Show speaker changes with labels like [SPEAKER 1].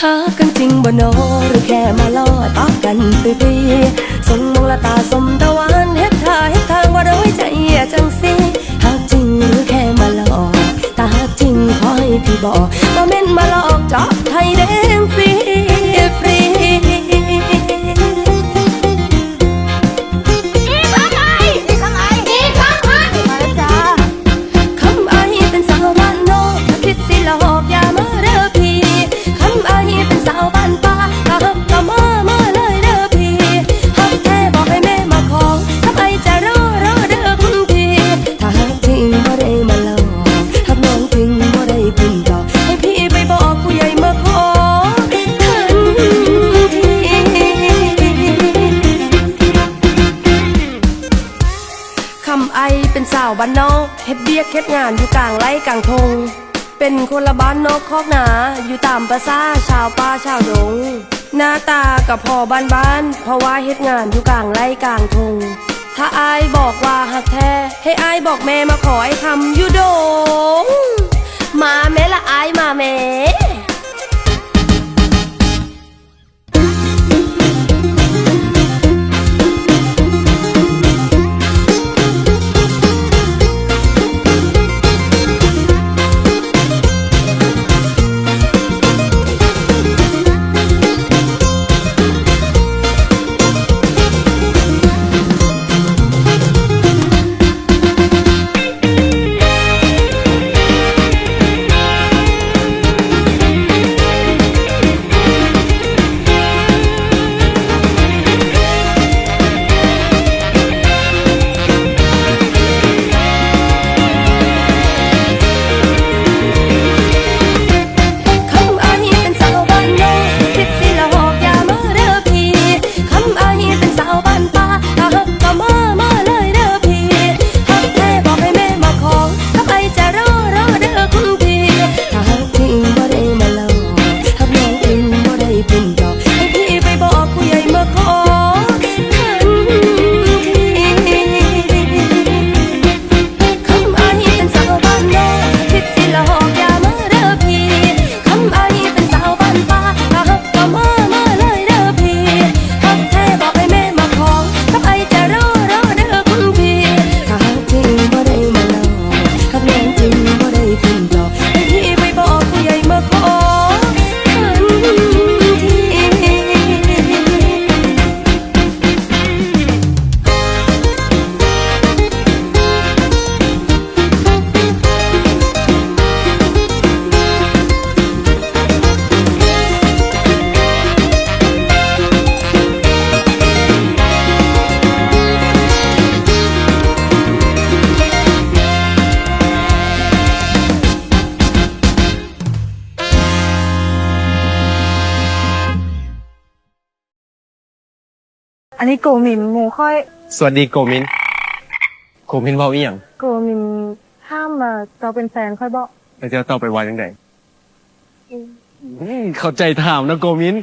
[SPEAKER 1] หากันจริงบ่โนหรือแค่มาล่อตอกกันฟรีๆส่งมองละตาสมตะวันเฮ็ดท่าเฮ็ดทางว่าด้วยใจจังสิหากจริงหรือแค่มาหลอกถ้าหากจริงขอให้พี่บอก เป็นสาวบ้านนอกเฮ็ดเบียกเฮ็ดงานอยู่กลางไร่กลางทง เป็นคนละบ้านนอกคอกหนา อยู่ตามประษาชาวป่าชาวดง หน้าตากับพอบ้านบ้านๆเพราะว่าเฮ็ดงานอยู่กลางไร่กลางทง ถ้าอายบอกว่าหักแท้ ให้อายบอกแม่มาขอไอ้คำอยู่ดง มาแม่ละอายมาแม่ อันนี้
[SPEAKER 2] โกมินหมูค่อย
[SPEAKER 3] สวัสดีโกมิน โกมินเว้าอีหยัง
[SPEAKER 2] โกมินห้ามมาเราเป็นแฟนค่อยบอก
[SPEAKER 3] แล้วจะต่อไปว่าจังไดอืมเข้าใจถามนะโกมิน